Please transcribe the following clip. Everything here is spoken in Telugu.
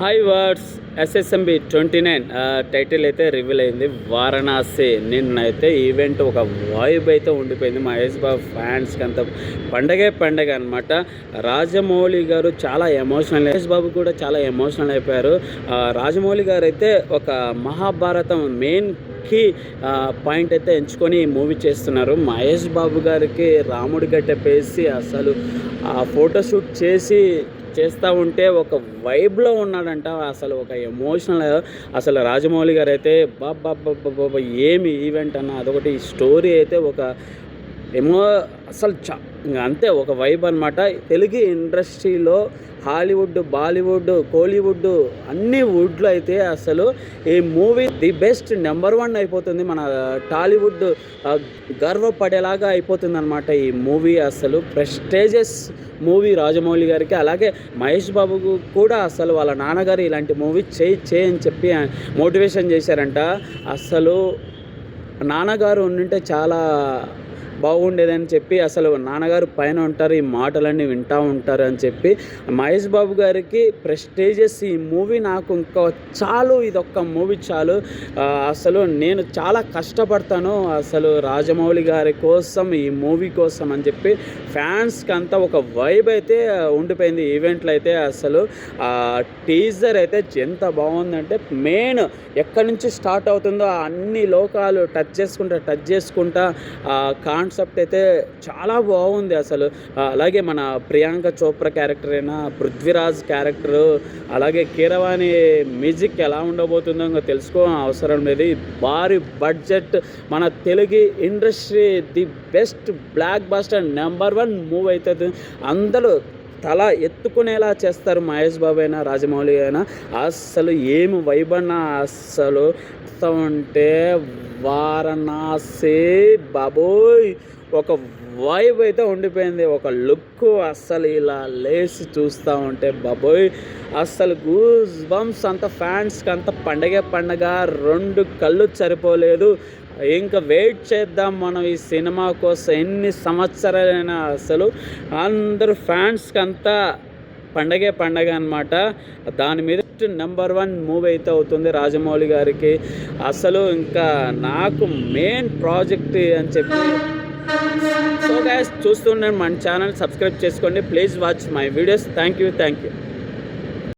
Hi words SSMB twenty nine title అయితే రివీల్ అయింది. వారణాసి. నిన్నైతే ఈవెంట్ ఒక వాయిబ్ అయితే ఉండిపోయింది. మహేష్ బాబు ఫ్యాన్స్కి అంత పండగే పండగ అనమాట రాజమౌళి గారు చాలా ఎమోషనల్ మహేష్ బాబు కూడా చాలా ఎమోషనల్ అయిపోయారు. రాజమౌళి గారు అయితే ఒక మహాభారతం మెయిన్కి పాయింట్ అయితే ఎంచుకొని ఈ మూవీ చేస్తున్నారు. మహేష్ బాబు గారికి రాముడి గట్టెపేసి అసలు ఆ ఫోటోషూట్ చేసి చేస్తూ ఉంటే ఒక వైబ్లో ఉన్నాడంట. అసలు ఒక ఎమోషనల్ అసలు రాజమౌళి గారు అయితే బాబా బాబా ఏమి ఈవెంట్ అన్న అదొకటి స్టోరీ అయితే ఒక ఏమో అసలు చా ఇంకా అంతే ఒక వైబ్ అనమాట తెలుగు ఇండస్ట్రీలో హాలీవుడ్ బాలీవుడ్ కోలీవుడ్ అన్ని వుడ్లు అయితే అసలు ఈ movie the best number one అయిపోతుంది. మన టాలీవుడ్ గర్వపడేలాగా అయిపోతుంది అనమాట ఈ మూవీ అసలు. ప్రెస్టేజెస్ మూవీ రాజమౌళి గారికి. అలాగే మహేష్ బాబుకు కూడా అసలు వాళ్ళ నాన్నగారు ఇలాంటి మూవీ చేయి చేయి అని చెప్పి మోటివేషన్ చేశారంట. అసలు నాన్నగారు ఉండింటే చాలా బాగుండేదని చెప్పి అసలు నాన్నగారు పైన ఉంటారు ఈ మాటలన్నీ వింటూ ఉంటారు అని చెప్పి మహేష్ బాబు గారికి ప్రెస్టేజెస్ ఈ మూవీ నాకు ఇంకా చాలు ఇదొక్క మూవీ చాలు. అసలు నేను చాలా కష్టపడతాను అసలు రాజమౌళి గారి కోసం ఈ మూవీ కోసం అని చెప్పి ఫ్యాన్స్కి అంతా ఒక వైబ్ అయితే ఉండిపోయింది ఈవెంట్లో అయితే అసలు. టీజర్ అయితే ఎంత బాగుందంటే మెయిన్ ఎక్కడి నుంచి స్టార్ట్ అవుతుందో అన్ని లోకాలు టచ్ చేసుకుంటా టచ్ చేసుకుంటా కాన్ కాన్సెప్ట్ అయితే చాలా బాగుంది అసలు. అలాగే మన ప్రియాంక చోప్రా క్యారెక్టర్ అయినా పృథ్వీరాజ్ క్యారెక్టర్ అలాగే కీరవాణి మ్యూజిక్ ఎలా ఉండబోతుందో ఇంకా తెలుసుకోవడం అవసరం లేదు. భారీ బడ్జెట్ మన Telugu industry the best blockbuster number one movie అవుతుంది అందరూ తల ఎత్తుకునేలా చేస్తారు మహేష్ బాబు అయినా రాజమౌళి అయినా. అసలు ఏమి వైబన్న అసలు ఉంటే వారణాసే బాబోయ్! ఒక వైబ్ అయితే ఉండిపోయింది. ఒక లుక్ అస్సలు ఇలా లేచి చూస్తూ ఉంటే బాబోయ్! అస్సలు గూస్ బంప్స్ అంత ఫ్యాన్స్కి అంత పండగే పండగ రెండు కళ్ళు సరిపోలేదు. ఇంకా వెయిట్ చేద్దాం మనం ఈ సినిమా కోసం ఎన్ని సంవత్సరాలైనా అసలు. అందరూ ఫ్యాన్స్కి అంతా పండగే పండగ అనమాట దాని మీద నెంబర్ వన్ మూవీ అయితే అవుతుంది రాజమౌళి గారికి. అసలు ఇంకా నాకు మెయిన్ ప్రాజెక్ట్ అని చెప్పి సో గైస్ చూస్తుండండి మన ఛానల్ సబ్స్క్రైబ్ చేసుకోండి. Please watch my videos thank you thank you